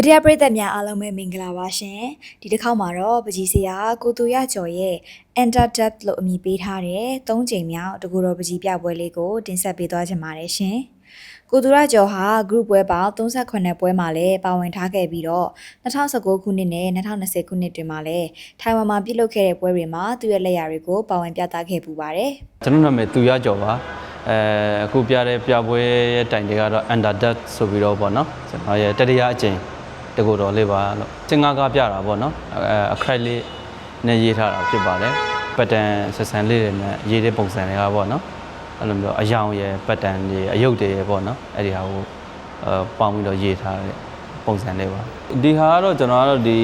ဗီဒီယိုပရိသတ်များအားလုံးပဲမင်္ဂလာပါရှင်ဒီတစ်ခေါက်မှာတော့ပကြီးစရာကိုတူရကျော်ရဲ့ Enter Depth လို့အမည်ပေးထားတဲ့၃ချိန်မြောက်တကူတော်ပကြီးပြပွဲလေးကိုတင်ဆက်ပေးသွားချင်ပါတယ်ရှင်ကိုတူရကျော်ဟာ group ပွဲပေါင်း38ပွဲမှာလည်းပါဝင်ထားခဲ့ပြီးတော့2019ခုနှစ်နဲ့2020ခုနှစ်တွင်မှာလည်းထိုင်ဝမ်မှာပြုလုပ်ခဲ့တဲ့ပွဲတွေမှာသူ့ရဲ့လက်ရာတွေကိုပါဝင်ပြသခဲ့ပူပါတယ်ကျွန်တော်နာမည်သူရကျော်ပါအဲအခုပြတဲ့ပြပွဲရဲ့တိုင်တွေကတော့ under death ဆိုပြီးတော့ပေါ့နော်ကျွန်တော်ရဲ့တတိယအကြိမ် တကူတော်လေးပါလို့စင်ကာကပြတာပေါ့နော်အဲအခရိုက်လေးနဲ့ရေးထားတာဖြစ်ပါတယ်ပတ်တန်ဆက်ဆန်လေးတွေနဲ့ရေးတဲ့ပုံစံတွေကပေါ့နော်အဲ့လိုမျိုးအယောင်ရဲ့ပတ်တန်တွေအယုတ်တွေရဲ့ပေါ့နော်အဲ့ဒီဟာကိုအဲပေါင်းပြီးတော့ရေးထားတဲ့ပုံစံလေးပါဒီဟာကတော့ကျွန်တော်ကတော့ဒီ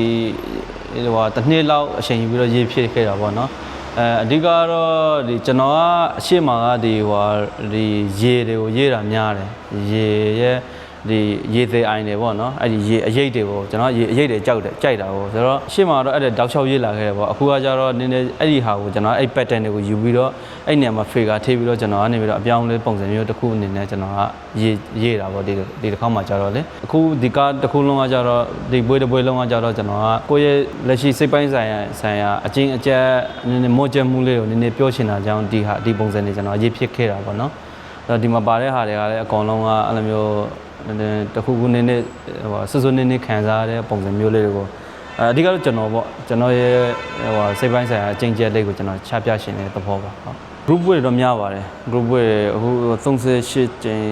ဟိုဟာတစ်နှစ်လောက်အချိန်ယူပြီးတော့ရေးဖြစ်ခဲ့တာပေါ့နော်အဲအဓိကကတော့ဒီကျွန်တော်ကအရှိမကဒီဟိုဟာဒီရေတွေကိုရေးတာများတယ်ရေရဲ့ ဒီရေသေးအိုင်တွေပေါ့နော်အဲ့ဒီရေအရိတ်တွေပေါ့ကျွန်တော်ရေအရိတ်တွေကြောက်တယ်ကြိုက်တာပေါ့ဆိုတော့အရှိမကတော့အဲ့ဒါတောက်လျှောက်ရေးလာခဲ့တယ်ပေါ့အခုကကျတော့နည်းနည်းအဲ့ဒီဟာကိုကျွန်တော်အဲ့ pattern တွေကိုယူပြီးတော့အဲ့နေရာမှာ figure ထည့်ပြီးတော့ကျွန်တော်ကနေပြီးတော့အပြောင်းလဲပုံစံမျိုးတစ်ခုအနေနဲ့ကျွန်တော်ကရေးရေးတာပေါ့ဒီဒီတစ်ခေါက်မှကျတော့လေအခုဒီကတစ်ခုလုံးကကျတော့ဒီပွဲတစ်ပွဲလုံးကကျတော့ကျွန်တော်ကကိုယ့်ရဲ့လက်ရှိစိတ်ပိုင်းဆိုင်ရာဆိုင်ရာအချင်းအကျက်နည်းနည်းမော့ကျက်မှုလေးကိုနည်းနည်းပြောချင်တာကြောင့်ဒီဟာဒီပုံစံတွေကျွန်တော်ရေးဖြစ်ခဲ့တာပေါ့နော်အဲ့တော့ဒီမှာပါတဲ့ဟာတွေကလည်းအကောင်လုံးကအဲ့လိုမျိုးနည်းနည်း တစ်ခုခုနည်းနည်းဟိုဆွဆွနည်းနည်းခံစားရတဲ့ပုံစံမျိုးလေးတွေကိုအဲအဓိကတော့ကျွန်တော်ပေါ့ကျွန်တော်ရဲ့ဟိုစိတ်ပိုင်းဆိုင်ရာအချင်းကျက်လေးကိုကျွန်တော်ချပြရှင်တဲ့သဘောပါဟုတ် group တွေတော့များပါတယ် group တွေအခု38ကျင်း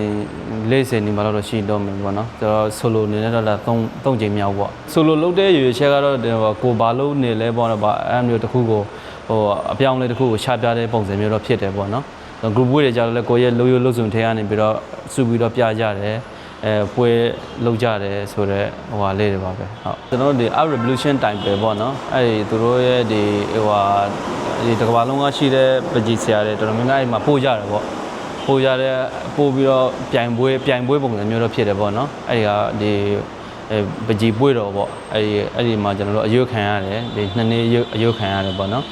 40နေမှာတော့ရှိတော့မယ်ပေါ့နော်ကျွန်တော် solo နေနဲ့တော့3 3ကျင်းမြောက်ပေါ့ solo လုပ်တဲ့ရွေချက်ကတော့ကိုဘာလို့နေလဲပေါ့နော်ဗာအဲ့မျိုးတစ်ခုကိုဟိုအပြောင်းလဲတစ်ခုကိုချပြတဲ့ပုံစံမျိုးတော့ဖြစ်တယ်ပေါ့နော် group တွေကြတော့လေကိုရဲ့လိုရိုးလို့စုံထဲကနေပြီးတော့စုပြီးတော့ပြကြတယ် အဲပွဲလောက်ကြတယ်ဆိုတော့ဟိုဟာလေးတွေပါပဲဟုတ်ကျွန်တော်တို့ဒီ up revolution time ပဲပေါ့နော်အဲ့ဒီသူတို့ရဲ့ဒီဟိုဟာဒီတစ်ကမ္ဘာလုံးကရှိတဲ့ပကြီးဆရာတွေတော်တော်များများအဲ့မှာပို့ကြတယ်ပေါ့ပို့ကြတဲ့ပို့ပြီးတော့ပြိုင်ပွဲပြိုင်ပွဲပုံစံမျိုးတော့ဖြစ်တယ်ပေါ့နော်အဲ့ဒီကဒီအဲပကြီးပွဲတော်ပေါ့အဲ့ဒီအဲ့ဒီမှာကျွန်တော်တို့အယုတ်ခံရတယ်ဒီနှစ်နေ့အယုတ်ခံရတယ်ပေါ့နော်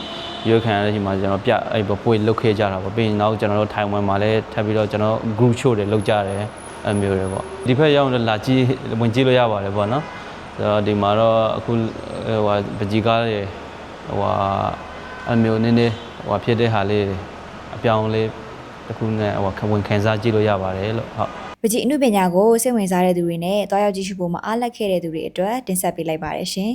ရွေးခံရတဲ့ချိန်မှာကျွန်တော်ပြအဲ့ပေါ်ပွေလုတ်ခဲ့ကြတာပေါ့ပြီးရင်နောက်ကျွန်တော်တို့ထိုင်ဝမ်မှာလည်းထပ်ပြီးတော့ကျွန်တော် group show တွေလုပ်ကြတယ် အဲ့မျိုးတွေပေါ့ဒီဖက်ရောက်ရင်လာကြည့်ဝင်ကြည့်လို့ရပါတယ်ပေါ့နော်ဆိုတော့ဒီမှာတော့အခုဟိုဟာပကြီးကားတွေဟိုဟာအမျိုးနည်းနည်းဟိုဟာဖြစ်တဲ့ဟာလေးတွေအပြောင်းလေးတစ်ခုနဲ့ဟိုဟာဝင်ခံစားကြည့်လို့ရပါတယ်လို့ဟုတ်ပကြီးအမှုပညာကိုစိတ်ဝင်စားတဲ့သူတွေနဲ့တွားရောက်ကြည့်ရှုဖို့မအားလက်ခဲ့တဲ့သူတွေအတွက်တင်ဆက်ပေးလိုက်ပါတယ်ရှင်